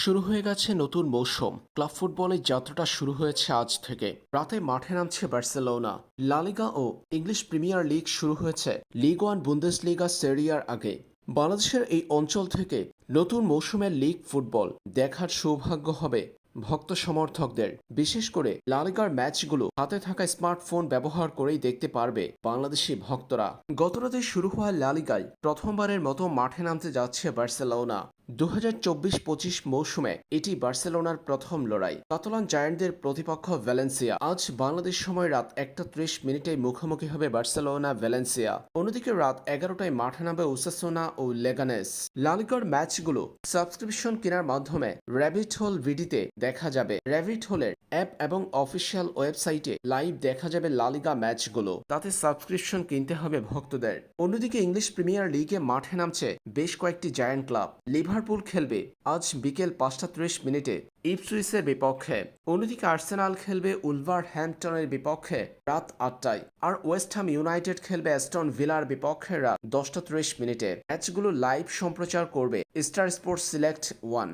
শুরু হয়ে গেছে নতুন মৌসুম। ক্লাব ফুটবলের যাত্রাটা শুরু হয়েছে আজ থেকে। রাতে মাঠে নামছে বার্সেলোনা। লালিগা ও ইংলিশ প্রিমিয়ার লিগ শুরু হয়েছে লিগ ওয়ান বুন্দেস লিগা সেরিয়ার আগে। বাংলাদেশের এই অঞ্চল থেকে নতুন মৌসুমের লিগ ফুটবল দেখার সৌভাগ্য হবে ভক্ত সমর্থকদের। বিশেষ করে লালিগার ম্যাচগুলো হাতে থাকা স্মার্টফোন ব্যবহার করেই দেখতে পারবে বাংলাদেশি ভক্তরা। গতরাতে শুরু হওয়া লালিগায় প্রথমবারের মতো মাঠে নামতে যাচ্ছে বার্সেলোনা। দু হাজার পঁচিশ মৌসুমে এটি বার্সেলোনার প্রথম লড়াই। কাতালান জায়ান্টদের প্রতিপক্ষ ভ্যালেন্সিয়া আজ বাংলাদেশ সময় রাত একটা ত্রিশ মিনিটে মুখোমুখি হবে বার্সেলোনা ভ্যালেন্সিয়া অন্যদিকে রাত এগারোটায় মাঠে নামবে উসাসোনা ও লেগানেস লালিগার ম্যাচগুলো সাবস্ক্রিপশন কেনার মাধ্যমে র্যাবিট হোল ভিডিতে দেখা যাবে। র্যাবিট হোলের অ্যাপ এবং অফিসিয়াল ওয়েবসাইটে লাইভ দেখা যাবে লালিগা ম্যাচগুলো। তাতে সাবস্ক্রিপশন কিনতে হবে ভক্তদের। অন্যদিকে ইংলিশ প্রিমিয়ার লিগে মাঠে নামছে বেশ কয়েকটি জায়ান্ট ক্লাব লিভারপুল খেলবে আজ বিকেল পাঁচটা ত্রিশ মিনিটে ইপসুইসের বিপক্ষে। অন্যদিকে আর্সেনাল খেলবে উলভার হ্যাম্পটনের বিপক্ষে রাত আটটায়। আর ওয়েস্টহাম ইউনাইটেড খেলবে অ্যাস্টন ভিলার বিপক্ষে রাত দশটা ত্রিশ মিনিটে। ম্যাচগুলো লাইভ সম্প্রচার করবে স্টার স্পোর্টস সিলেক্ট ওয়ান।